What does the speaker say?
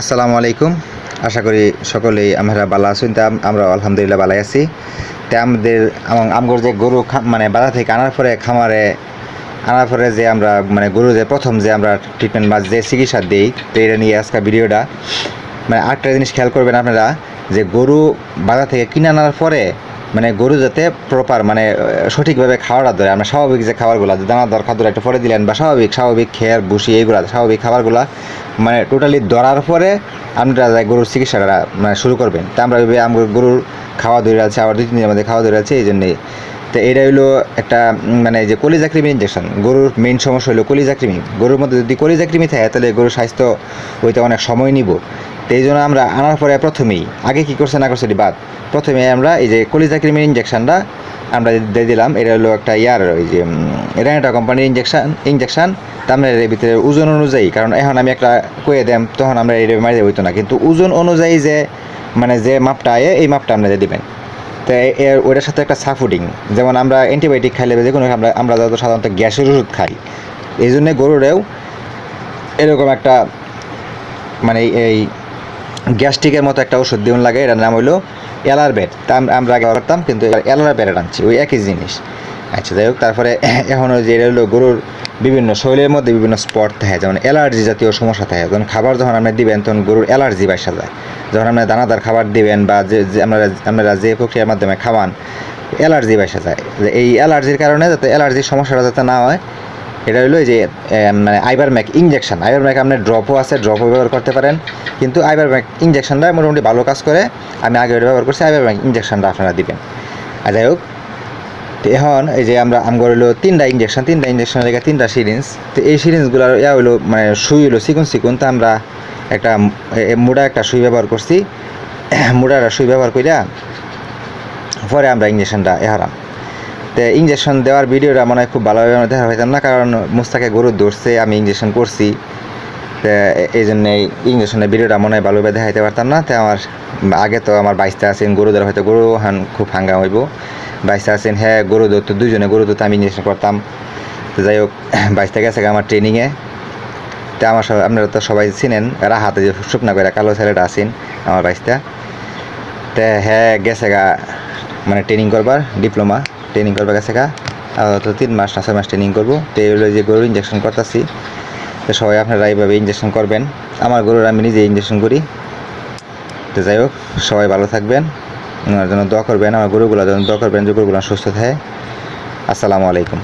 আসসালামু আলাইকুম। আশা করি সকলেই আমরা ভালো আছেন। তা আমরা আলহামদুলিল্লাহ ভালো আছি। তা আমাদের আমগর যে গরু মানে বাজার থেকে আনার পরে খামারে, আনার পরে যে আমরা মানে গরু যে প্রথম যে আমরা ট্রিটমেন্ট বা যে চিকিৎসা দিই, তো এটা নিয়ে আজকে ভিডিওটা। মানে আরেকটা জিনিস খেয়াল করবেন আপনারা, যে গরু বাজার থেকে কিনে আনার পরে মানে গরু যাতে প্রপার মানে সঠিকভাবে খাওয়াটা ধরে। আমরা স্বাভাবিক যে খাবারগুলো, যে দানা দর খাদ্যটা একটু পরে দিলেন বা স্বাভাবিক স্বাভাবিক খেয়ার ভুসি, এইগুলা, স্বাভাবিক খাবারগুলো মানে টোটালি ধরার পরে যে গরুর চিকিৎসাটা মানে শুরু করবেন। তা আমরা আমরা গরুর খাওয়া ধরে আছে, আবার দুই তিন দিনের মধ্যে খাওয়া ধরে আছে, এই জন্যেই। তো এটা হলো একটা মানে যে কলিজা কৃমি ইঞ্জেকশন গরুর মেইন সমস্যা হলো কলিজা কৃমি গরুর মধ্যে যদি কলিজা কৃমি থাকে, তাহলে গরুর স্বাস্থ্য হইতে অনেক সময় নিব। তো এই জন্য আমরা আনার পরে প্রথমেই, আগে কি করছে না করছে এটি বাদ, প্রথমে আমরা এই যে কলিজা কৃমির ইঞ্জেকশনটা আমরা দিয়ে দিলাম। এটা হলো একটা ইয়ার, ওই যে রেনাটা কোম্পানির ইঞ্জেকশন ইঞ্জেকশন তা আমরা এর ভিতরে ওজন অনুযায়ী, কারণ এখন আমি একটা কয়ে দেম, তখন আমরা এটা মারিতে হইতো না। কিন্তু ওজন অনুযায়ী যে মানে যে মাপটা আয়ে এই মাপটা দিয়ে দিবেন। তো এর, ওইটার সাথে একটা সাফুডিং। যেমন আমরা অ্যান্টিবায়োটিক খাইলে যে কোনো আমরা আমরা যত সাধারণত গ্যাসের ওষুধ খাই, এই জন্যে গরুরেও এরকম একটা মানে এই গ্যাস্ট্রিকের মতো একটা ওষুধ দিন লাগে, এটার নাম হলো এলারবেট তা আম- আমরা আগে করতাম কিন্তু এবার এলারবেট আনছি ওই একই জিনিস। আচ্ছা যাই হোক, তারপরে এখন যে এটা হলো গরুর বিভিন্ন শরীরের মধ্যে বিভিন্ন স্পট থাকে, যেমন অ্যালার্জি জাতীয় সমস্যা থাকে যখন খাবার যখন আপনি দিবেন, তখন গরুর অ্যালার্জি বাসা যায়। যখন আপনি দানাদার খাবার দিবেন বা যে আপনারা আপনারা যে প্রক্রিয়ার মাধ্যমে খাওয়ান অ্যালার্জি বাসা যায়। এই অ্যালার্জির কারণে যাতে অ্যালার্জির সমস্যাটা যাতে না হয়, এটা হলো যে মানে Ivermec injection Ivermec আপনার ড্রপও আছে ড্রপও ব্যবহার করতে পারেন, কিন্তু আইবার ম্যাক ইঞ্জেকশনটা মোটামুটি ভালো কাজ করে। আমি আগে ব্যবহার করছি আইবার ম্যাক ইঞ্জেকশনটা আপনারা দিবেন। আর যাই হোক এখন এই যে আমরা আমগর হলো তিনটা ইঞ্জেকশন তিনটা ইঞ্জেকশন জায়গায় তিনটা সিরিঞ্জ তো এই সিরিঞ্জগুলোর ইয়া হলো মানে সুই হলো চিকুন সিকুন তো আমরা একটা এ একটা সুই ব্যবহার করছি। মোটা একটা সুই ব্যবহার কইরা পরে আমরা ইঞ্জেকশনটা এহারাম। তো ইঞ্জেকশন দেওয়ার ভিডিওটা মনে হয় খুব ভালোভাবে আমরা দেখা পাইতাম না, কারণ মুস্তাকে গরু ধরছে, আমি ইঞ্জেকশন করছি। তো এই জন্য ইঞ্জেকশনের ভিডিওটা মনে হয় ভালোভাবে দেখাইতে পারতাম না। তো আমার আগে তো আমার বাইশটা আছেন গরু ধরা হয়তো গরু হান খুব হাঙ্গা হইব। বাইশটা আছেন হ্যাঁ গরু ধরতো দুজনে গরু তো আমি ইঞ্জেকশন করতাম। তো যাই হোক, বাইশটা গেছে আমার ট্রেনিংয়ে তো আমার সব, আপনারা তো সবাই চিনেন, রাহাতে যে শুকনা করে কালো ছেলেটা আছেন, আমার বাইশটা। তে হ্যাঁ গেছে গা মানে ট্রেনিং করবার ডিপ্লোমা ট্রেনিং করবার গেছে গা। তো তিন মাস না ছয় মাস ট্রেনিং করব। তো এই হলো যে গরুর ইঞ্জেকশন করতেছি। তো সবাই আপনারা এইভাবে ইঞ্জেকশন করবেন। আমার গরুর আমি নিজে ইঞ্জেকশন করি। তো যাই হোক, সবাই ভালো থাকবেন। ওনার জন্য দোয়া করবেন, আমার গরুগুলো যেন দোয়া করবেন যে গরুগুলো সুস্থ থাকে। আসসালামু আলাইকুম।